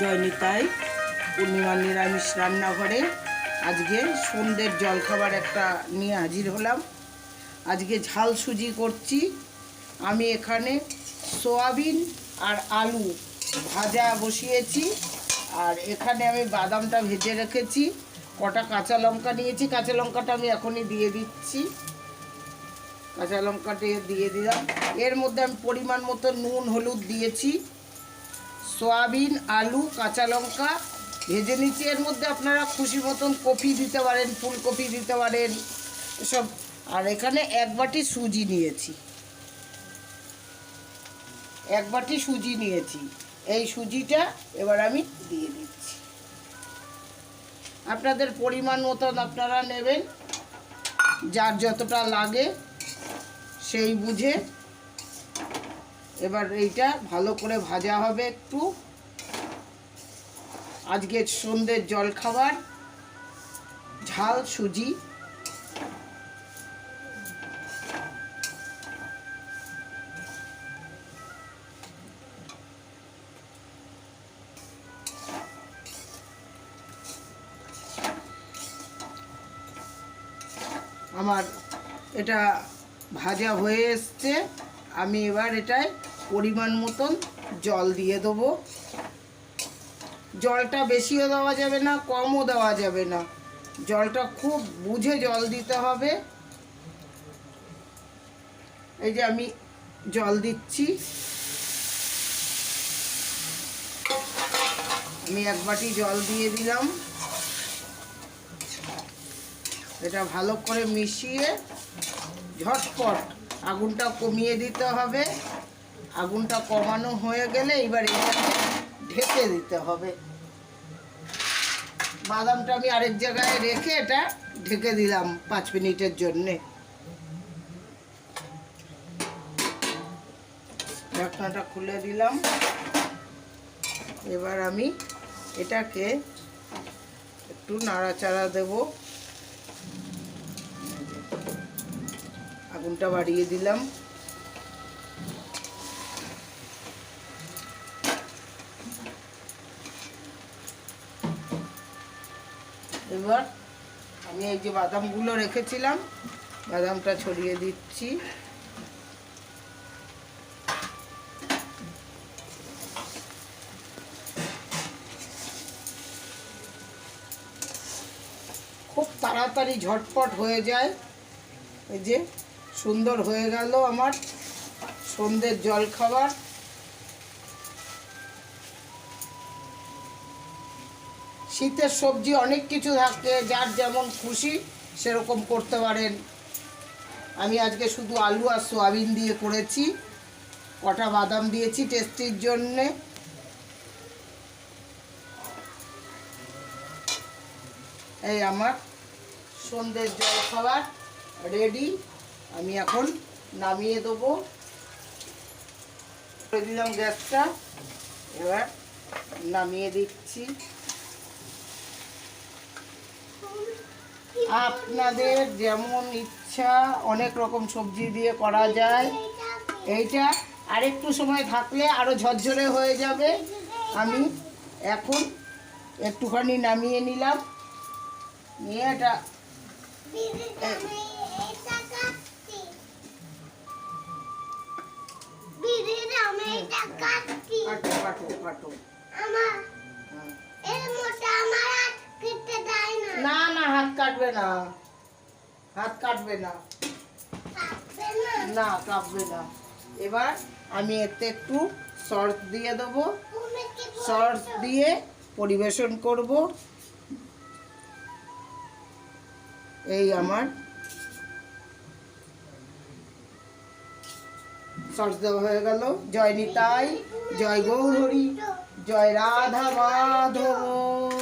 জয়নিতাই পূর্ণিমা নিরামিষ রান্নাঘরে। আজকে সন্ধ্যের জলখাবার একটা নিয়ে হাজির হলাম। আজকে ঝাল সুজি করছি। আমি এখানে সোয়াবিন আর আলু ভাজা বসিয়েছি। আর এখানে আমি বাদামটা ভেজে রেখেছি। কটা কাঁচা লঙ্কা নিয়েছি। কাঁচা লঙ্কাটা আমি এখনই দিয়ে দিচ্ছি। কাঁচা লঙ্কাটা দিয়ে দিলাম। এর মধ্যে আমি পরিমাণ মতো নুন, হলুদ দিয়েছি। সয়াবিন, আলু, কাঁচা লঙ্কা ভেজে নিচ্ছি। এর মধ্যে আপনারা খুশি মতন কপি দিতে পারেন, ফুলকপি দিতে পারেন, এসব। আর এখানে এক বাটি সুজি নিয়েছি। এক বাটি সুজি নিয়েছি। এই সুজিটা এবার আমি দিয়ে দিচ্ছি। আপনাদের পরিমাণ মতন আপনারা নেবেন। যার যতটা লাগে সেই বুঝে এবার এইটা ভালো করে ভাজা হবে একটু। আজকে সন্ধ্যের জল খাবার ঝাল, সুজি। আমার এটা ভাজা হয়ে এসছে। আমি এবার এটায় পরিমাণ মতন জল দিয়ে দেবো। জলটা বেশিও দেওয়া যাবে না, কমও দেওয়া যাবে না। জলটা খুব বুঝে জল দিতে হবে। এই যে আমি জল দিচ্ছি। আমি এক বাটি জল দিয়ে দিলাম। এটা ভালো করে মিশিয়ে ঝটপট আগুনটা কমিয়ে দিতে হবে। আগুনটা কমানো হয়ে গেলে এবার এটাকে ঢেকে দিতে হবে। বাদামটা আমি আরেক জায়গায় রেখে এটা ঢেকে দিলাম পাঁচ মিনিটের জন্যে। ঢাকনাটা খুলে দিলাম। এবার আমি এটাকে একটু নাড়াচাড়া দেবো। আগুনটা বাড়িয়ে দিলাম। এবার আমি এই যে বাদামগুলো রেখেছিলাম, বাদামটা ছড়িয়ে দিচ্ছি। খুব তাড়াতাড়ি ঝটপট হয়ে যায়। এই যে সুন্দর হয়ে গেল আমার সন্ধ্যের জল খাবার শীতের সবজি অনেক কিছু থাকে, যার যেমন খুশি সেরকম করতে পারেন। আমি আজকে শুধু আলু আর সোয়াবিন দিয়ে করেছি, কটা বাদাম দিয়েছি টেস্টির জন্যে। এই আমার সন্ধ্যের জল খাবার রেডি, আমি এখন নামিয়ে দেবো। দিলাম গ্যাসটা, এবার নামিয়ে দিচ্ছি। আপনাদের যেমন ইচ্ছা অনেক রকম সবজি দিয়ে করা যায়। এইটা আরেকটু সময় থাকলে আরও ঝরঝরে হয়ে যাবে। আমি এখন একটুখানি নামিয়ে নিলাম। নিয়ে এটা কাটো কাটো কাটো। হ্যাঁ। না না, হাত কাটবে না। হাত কাটবে না। না কাটবে না। এবার আমি এতে একটু সস দিয়ে দেবো। সস দিয়ে পরিবেশন করব। এই আমার সস দেওয়া হয়ে গেল। জয় নিতাই, জয় গৌরী জয় রাধা মাধব।